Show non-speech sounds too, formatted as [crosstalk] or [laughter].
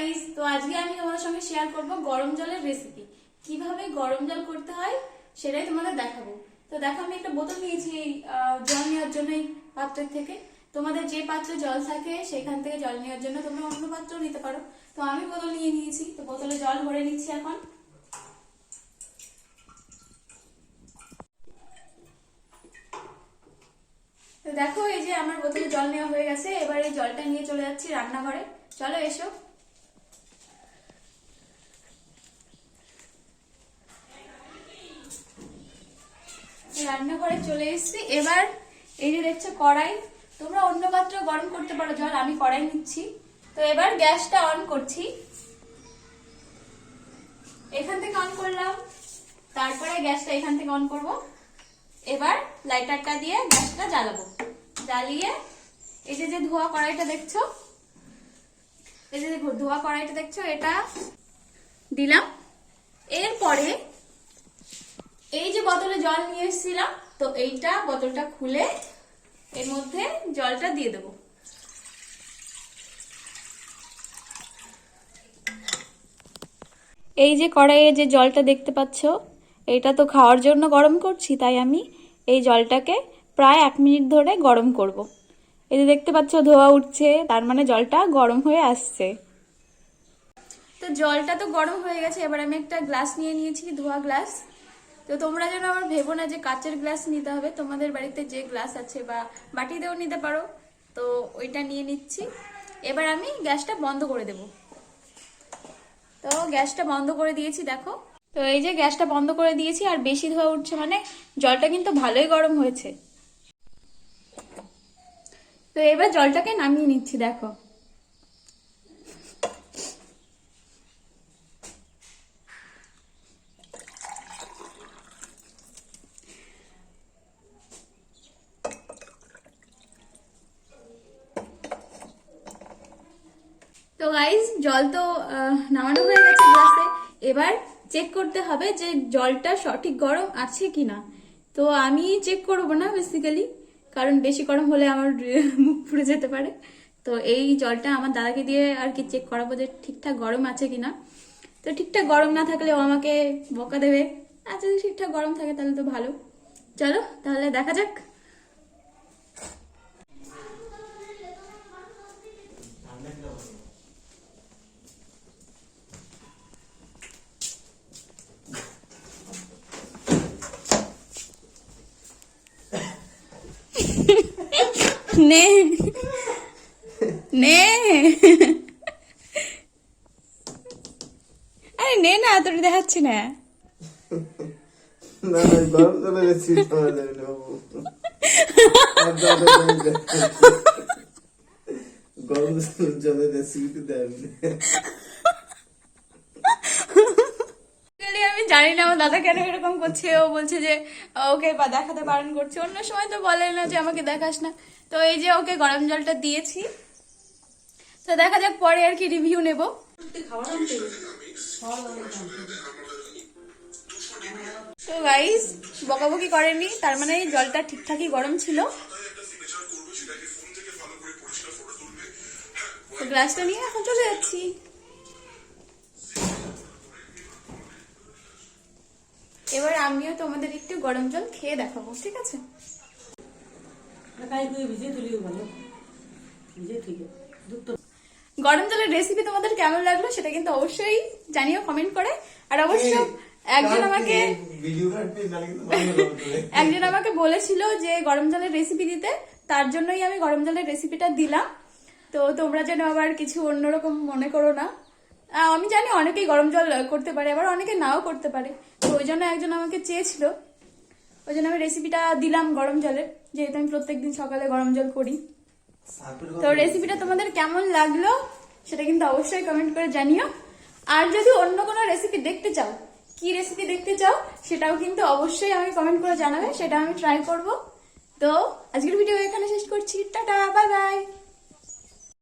Guys তো আজকে আমি তোমাদের সঙ্গে শেয়ার করব গরম জলের রেসিপি কীভাবে গরম জল করতে হয় সেটাই তোমাদের দেখাবো। তো দেখো আমি একটা বোতল নিয়েছি এই, জল নেওয়ার জন্য এই পাত্রের থেকে। তোমাদের যে পাত্রে জল থাকে সেখান থেকে জল নেওয়ার জন্য তোমরা অন্য পাত্র নিতে পারো। তো আমি বোতল নিয়ে নিয়েছি তো বোতলে জল ভরে নিচ্ছি এখন। তো দেখো এই যে আমার বোতলে জল নেওয়া হয়ে গেছে এবার এই জলটা নিয়ে চলে যাচ্ছি রান্নাঘরে। চলো এসো। রান্নাঘরে চলে এসেছি। এবার এই যে দেখছ কড়াই, তোমরা অন্য পাত্র গরম করতে পারো, জল আমি কড়াই নিচ্ছি। তো এবার গ্যাসটা অন করছি। এখান থেকে অন করলাম, তারপরে গ্যাসটা এখান থেকে অন করব। এবার লাইটারটা দিয়ে গ্যাসটা জ্বালাবো। জ্বালিয়ে এই যে যে ধোয়া কড়াইটা দেখছ, এই যে ধোয়া কড়াইটা দেখছ, এটা দিলাম। এরপরে এই যে বোতলে জল নিয়ে এসেছিলাম তো এইটা বোতলটা খুলে এর মধ্যে জলটা দিয়ে দেবো। এই যে কড়াইয়ে যে জলটা দেখতে পাচ্ছ এটা তো খাওয়ার জন্য গরম করছি তাই আমি এই জলটাকে প্রায় এক মিনিট ধরে গরম করব। এই যে দেখতে পাচ্ছ ধোয়া উঠছে তার মানে জলটা গরম হয়ে আসছে। তো জলটা তো গরম হয়ে গেছে এবার আমি একটা গ্লাস নিয়ে নিয়েছি ধোয়া গ্লাস। তো তোমরা যেন আমার ভেবো না যে কাচের গ্লাস নিতে হবে। তোমাদের বাড়িতে যে গ্লাস আছে বা বাটিতেও নিতে পারো। তো ওইটা নিয়ে নিচ্ছি। এবার আমি গ্যাসটা বন্ধ করে দেবো। তো গ্যাসটা বন্ধ করে দিয়েছি, দেখো। তো এই যে গ্যাসটা বন্ধ করে দিয়েছি, আর বেশি ধোয়া উঠছে মানে জলটা কিন্তু ভালোই গরম হয়েছে। তো এবার জলটাকে নামিয়ে নিচ্ছি, দেখো। তো গাইজ জল তো নামানো হয়ে গেছে গ্লাসে এবার চেক করতে হবে যে জলটা সঠিক গরম আছে কি না তো আমি চেক করব না বেসিক্যালি কারণ বেশি গরম হলে আমার [laughs] মুখ পুড়ে যেতে পারে। তো এই জলটা আমার দাদাকে দিয়ে আর কি চেক করাবো যে ঠিকঠাক গরম আছে কিনা। তো ঠিকঠাক গরম না থাকলে ও আমাকে বকা দেবে আর যদি ঠিকঠাক গরম থাকে তাহলে তো ভালো। চলো, তাহলে দেখা যাক। নে। নে। আরে নে না, তোর দেখাচ্ছি না। গরম জলে রেসিপি পাওয়া। গরম জলে রেসিপি দেবে Actually আমি জানি না, আমার দাদা কেন এরকম করছে, ও বলছে যে, ওকে বা দেখাতে বারণ করছে। অন্য সময় তো বলে না যে, আমাকে দেখাস না। তো এই যে ওকে গরম জলটা দিয়েছি। তো দেখা যাক পরে আর কি রিভিউ নেব। তো গাইস বকাবকি করেনি, তার মানে জলটা ঠিকঠাকই গরম ছিল। গ্লাসটা নিয়ে এখন চলে যাচ্ছি। এবার আমিও তোমাদের একটু গরম জল খেয়ে দেখাবো ঠিক আছে? গরম জলের রেসিপি তোমাদের কেমন লাগল সেটা কিন্তু অবশ্যই জানিও কমেন্ট করে। আর অবশ্য একজন আমাকে একজন আমাকে বলেছিল যে গরম জলের রেসিপি দিতে তার জন্যই আমি গরম জলের রেসিপিটা দিলাম। তো তোমরা যেন আবার কিছু অন্যরকম মনে করো না। আমি জানি অনেকেই গরম জল করতে পারে আবার অনেকে নাও করতে পারে। ওই জন্য একজন আমাকে চেয়েছিল। ওই জন্য আমি রেসিপিটা দিলাম গরম জলের যেহেতু আমি প্রত্যেকদিন সকালে গরম জল করি। তো রেসিপিটা তোমাদের কেমন লাগল সেটা কিন্তু অবশ্যই কমেন্ট করে জানিও। আর যদি অন্য কোনো রেসিপি দেখতে চাও কি রেসিপি দেখতে চাও সেটাও কিন্তু অবশ্যই আমি কমেন্ট করে জানাবে সেটা আমি ট্রাই করব। তো আজকের ভিডিও এখানে শেষ করছি। Tata bye bye